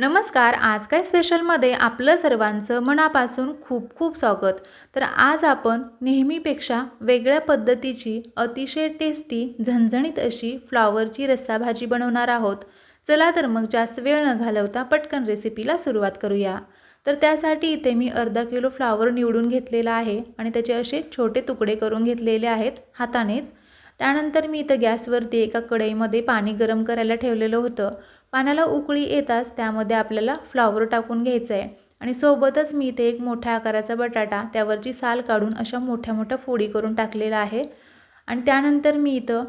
नमस्कार आज काय स्पेशलमध्ये आपलं सर्वांचं मनापासून खूप खूप स्वागत. तर आज आपण नेहमीपेक्षा वेगळ्या पद्धतीची अतिशय टेस्टी झणझणीत अशी फ्लॉवरची रस्साभाजी बनवणार आहोत. चला तर मग जास्त वेळ न घालवता पटकन रेसिपीला सुरुवात करूया. तर त्यासाठी इथे मी अर्धा किलो फ्लावर निवडून घेतलेला आहे आणि त्याचे असे छोटे तुकडे करून घेतलेले आहेत हातानेच. त्यानंतर मी इथं गॅसवरती एका कढईमध्ये पाणी गरम करायला ठेवलेलं होतं. पानाला उकळी येताच त्यामध्ये आपल्याला फ्लॉवर टाकून घ्यायचं आहे आणि सोबतच मी इथे एक मोठ्या आकाराचा बटाटा त्यावरची साल काढून अशा मोठ्या मोठ्या फोडी करून टाकलेला आहे. आणि त्यानंतर मी इथं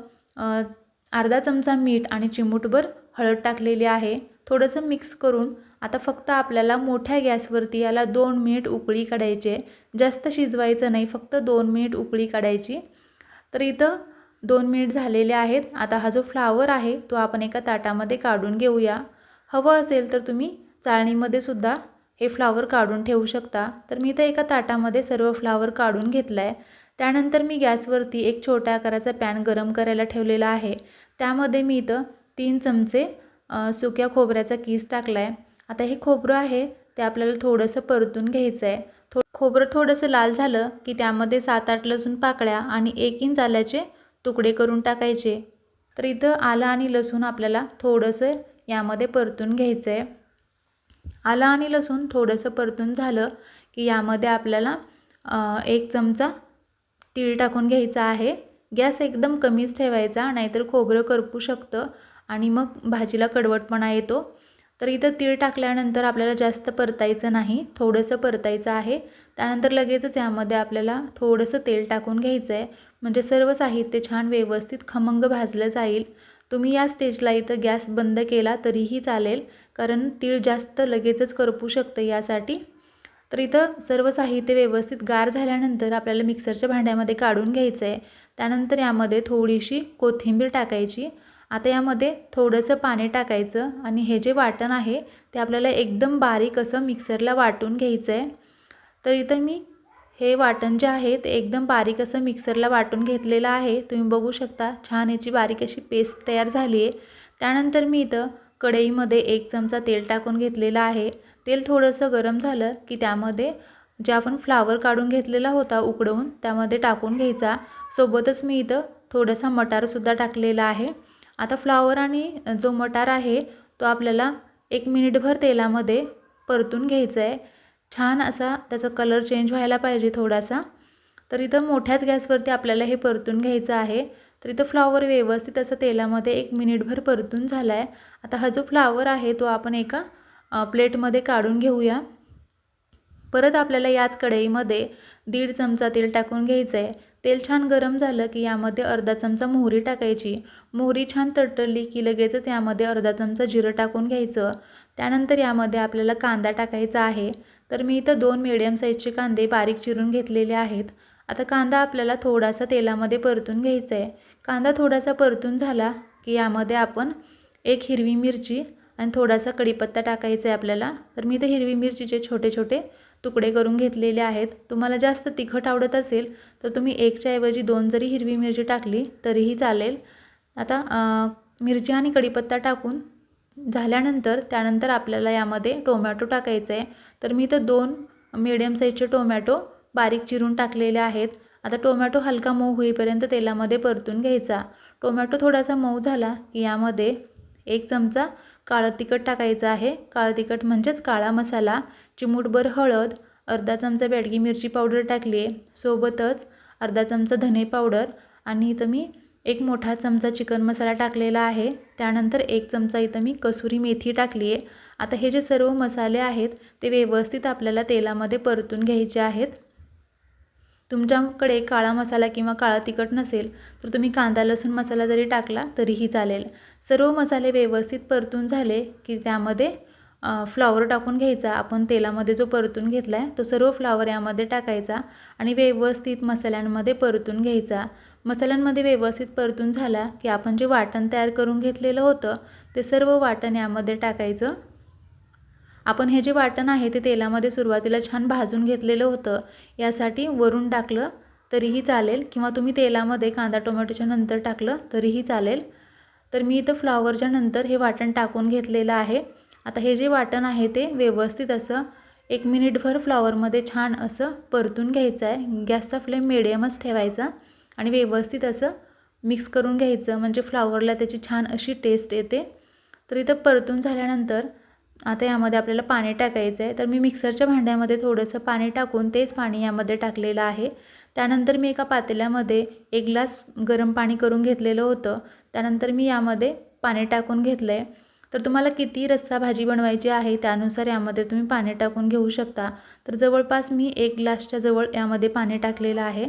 अर्धा चमचा मीठ आणि चिमूटभर हळद टाकलेली आहे. थोडंसं मिक्स करून आता फक्त आपल्याला मोठ्या गॅसवरती याला दोन मिनिट उकळी काढायची आहे. जास्त शिजवायचं नाही फक्त दोन मिनिट उकळी काढायची. तर इथं दोन मिनिट झालेले आहेत. आता हा जो फ्लावर आहे तो आपण एका ताटामध्ये काढून घेऊया. हवं असेल तर तुम्ही चाळणीमध्ये सुद्धा हे फ्लावर काढून ठेवू शकता. तर मी इथं एका ताटामध्ये सर्व फ्लावर काढून घेतला आहे त्यानंतर मी गॅसवरती एक छोट्या आकाराचा पॅन गरम करायला ठेवलेला आहे. त्यामध्ये मी इथं तीन चमचे सुक्या खोबऱ्याचा कीस टाकला आहे आता हे खोबरं आहे ते आपल्याला थोडंसं परतून घ्यायचं आहे थो खोबरं थोडंसं लाल झालं की त्यामध्ये सात आठ लसूण पाकळ्या आणि एक इंच आल्याचे तुकडे करून टाकायचे. तर इथं आलं आणि लसूण आपल्याला थोडंसं यामध्ये परतून घ्यायचं आहे आलं आणि लसूण थोडंसं परतून झालं की यामध्ये आपल्याला एक चमचा तीळ टाकून घ्यायचा आहे. गॅस एकदम कमीच ठेवायचा नाहीतर खोबरं करपू शकतं आणि मग भाजीला कडवटपणा येतो. तर इथं तीळ टाकल्यानंतर आपल्याला जास्त परतायचं नाही थोडंसं परतायचं आहे. त्यानंतर लगेचच यामध्ये आपल्याला थोडंसं तेल टाकून घ्यायचं आहे. म्हणजे सर्व साहित्य छान व्यवस्थित खमंग भाजलं जाईल. तुम्ही या स्टेजला इथं गॅस बंद केला तरीही चालेल कारण तीळ जास्त लगेचच करपू शकतं यासाठी. तर इथं सर्व साहित्य व्यवस्थित गार झाल्यानंतर आपल्याला मिक्सरच्या भांड्यामध्ये काढून घ्यायचं आहे. त्यानंतर यामध्ये थोडीशी कोथिंबीर टाकायची. आता यामध्ये थोडंसं पाणी टाकायचं आणि हे जे वाटण आहे ते आपल्याला एकदम बारीक असं मिक्सरला वाटून घ्यायचं आहे. तर इथं मी हे वाटण जे आहे ते एकदम बारीक असं मिक्सरला वाटून घेतलेलं आहे. तुम्ही बघू शकता छान याची बारीक अशी पेस्ट तयार झाली आहे. त्यानंतर मी इथं कढईमध्ये एक चमचा तेल टाकून घेतलेलं आहे. तेल थोडंसं गरम झालं की त्यामध्ये जे आपण फ्लावर काढून घेतलेला होता उकडवून त्यामध्ये टाकून घ्यायचा. सोबतच मी इथं थोडासा मटारसुद्धा टाकलेला आहे. आता फ्लावर आणि जो मटार आहे तो आपल्याला एक मिनिटभर तेलामध्ये परतून घ्यायचा आहे. छान असा त्याचा कलर चेंज व्हायला पाहिजे थोडासा. तर इथं मोठ्याच गॅसवरती आपल्याला हे परतून घ्यायचं आहे. तर इथं फ्लावर व्यवस्थित असं तेलामध्ये एक मिनिटभर परतून झाला आहे आता हा जो फ्लावर आहे तो आपण एका प्लेटमध्ये काढून घेऊया. परत आपल्याला याच कढईमध्ये दीड चमचा तेल टाकून घ्यायचं आहे तेल छान गरम झालं की यामध्ये अर्धा चमचा मोहरी टाकायची. मोहरी छान तडतडली की लगेचच यामध्ये अर्धा चमचा जिरं टाकून घ्यायचं. त्यानंतर यामध्ये आपल्याला कांदा टाकायचा आहे. तर मी इथं दोन मिडियम साईजचे कांदे बारीक चिरून घेतलेले आहेत. आता कांदा आपल्याला थोडासा तेलामध्ये परतून घ्यायचा आहे. कांदा थोडासा परतून झाला की यामध्ये आपण एक हिरवी मिरची आणि थोडासा कढीपत्ता टाकायचा आहे आपल्याला. तर मी इथे हिरवी मिरचीचे छोटे छोटे तुकडे करून घेतलेले आहेत. तुम्हाला जास्त तिखट आवडत असेल तर तुम्ही एकच्याऐवजी दोन जरी हिरवी मिरची टाकली तरीही चालेल. आता मिरची आणि कढीपत्ता टाकून झाल्यानंतर त्यानंतर आपल्याला यामध्ये टोमॅटो टाकायचं आहे. तर मी इथं दोन मिडियम साईजचे टोमॅटो बारीक चिरून टाकलेले आहेत. आता टोमॅटो हलका मऊ होईपर्यंत तेलामध्ये परतून घ्यायचा. टोमॅटो थोडासा मऊ झाला की यामध्ये एक चमचा काळं तिखट टाकायचं आहे. काळं तिखट म्हणजेच काळा मसाला चिमूटभर हळद अर्धा चमचा बेडगी मिरची पावडर टाकली आहे. सोबतच अर्धा चमचा धने पावडर आणि इथं मी एक मोठा चमचा चिकन मसाला टाकलेला आहे. त्यानंतर एक चमचा इथं मी कसुरी मेथी टाकली आहे. आता हे जे सर्व मसाले आहेत ते व्यवस्थित आपल्याला तेलामध्ये परतून घ्यायचे आहेत. तुमच्याकडे काळा मसाला किंवा काळा तिखट नसेल तर तुम्ही कांदा लसूण मसाला जरी टाकला तरीही चालेल. सर्व मसाले व्यवस्थित परतून झाले की त्यामध्ये फ्लॉवर टाकून घ्यायचा. आपण तेलामध्ये जो परतून घेतला आहे तो सर्व फ्लॉवर यामध्ये टाकायचा आणि व्यवस्थित मसाल्यांमध्ये परतून घ्यायचा. मसाल्यांमध्ये व्यवस्थित परतून झाला की आपण जे वाटण तयार करून घेतलेलं होतं ते सर्व वाटण यामध्ये टाकायचं. आपण हे जे वाटण आहे ते तेलामध्ये सुरुवातीला छान भाजून घेतलेलं होतं. यासाठी वरून टाकलं तरीही चालेल किंवा तुम्ही तेलामध्ये कांदा टोमॅटोच्या नंतर टाकलं तरीही चालेल. तर मी इथं फ्लावरच्या नंतर हे वाटण टाकून घेतलेलं आहे. आता हे जे वाटण आहे ते व्यवस्थित असं एक मिनिटभर फ्लॉवरमध्ये छान असं परतून घ्यायचं आहे. गॅसचा फ्लेम मिडियमच ठेवायचा आणि व्यवस्थित असं मिक्स करून घ्यायचं. म्हणजे फ्लॉवरला त्याची छान अशी टेस्ट येते. तर इथं परतून झाल्यानंतर आता यामध्ये आपल्याला पाणी टाकायचं आहे तर मी मिक्सरच्या भांड्यामध्ये थोडंसं पाणी टाकून तेच पाणी यामध्ये टाकलेलं आहे. त्यानंतर मी एका पातेल्यामध्ये एक ग्लास गरम पाणी करून घेतलेलं होतं. त्यानंतर मी यामध्ये पाणी टाकून घेतलं आहे तर तुम्हाला किती रस्सा भाजी बनवायची आहे त्यानुसार यामध्ये तुम्ही पाणी टाकून घेऊ शकता. तर जवळपास मी एक ग्लासच्या जवळ यामध्ये पाणी टाकलेलं आहे.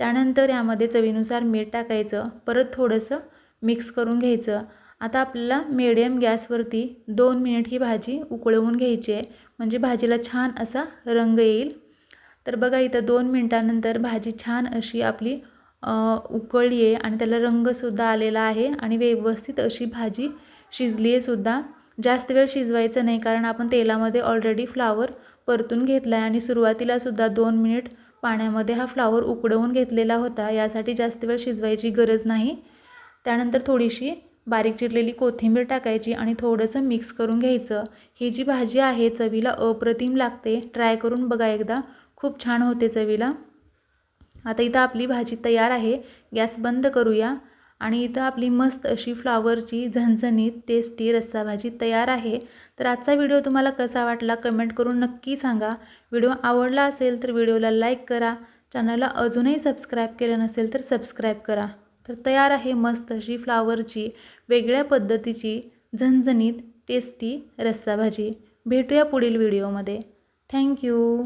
त्यानंतर यामध्ये चवीनुसार मीठ टाकायचं. परत थोडंसं मिक्स करून घ्यायचं. आता आपल्याला मिडियम गॅसवरती दोन मिनिट ही भाजी उकळवून घ्यायची आहे. म्हणजे भाजीला छान असा रंग येईल. तर बघा इथं दोन मिनटानंतर भाजी छान अशी आपली उकळली आहे आणि त्याला रंगसुद्धा आलेला आहे आणि व्यवस्थित अशी भाजी शिजली आहे सुद्धा. जास्त वेळ शिजवायचं नाही कारण आपण तेलामध्ये ऑलरेडी फ्लावर परतून घेतला आहे आणि सुरुवातीलासुद्धा दोन मिनिट पाण्यामध्ये हा फ्लावर उकडवून घेतलेला होता. यासाठी जास्त वेळ शिजवायची गरज नाही. त्यानंतर थोडीशी बारीक चिरलेली कोथिंबीर टाकायची आणि थोडंसं मिक्स करून घ्यायचं. ही जी भाजी आहे चवीला अप्रतिम लागते. ट्राय करून बघा एकदा. खूप छान होते चवीला. आता इथं आपली भाजी तयार आहे. गॅस बंद करूया. आणि इथं आपली मस्त अशी फ्लावरची झणझणीत टेस्टी रस्सा भाजी तयार आहे. तर आजचा व्हिडिओ तुम्हाला कसा वाटला कमेंट करून नक्की सांगा. व्हिडिओ आवडला असेल तर व्हिडिओला लाईक करा. चॅनलला अजूनही सबस्क्राईब केलं नसेल तर सबस्क्राईब करा. तर तयार आहे मस्त अशी फ्लावरची वेगळ्या पद्धतीची झणझणीत टेस्टी रस्सा भाजी भेटूया पुढील व्हिडिओमध्ये. थँक्यू!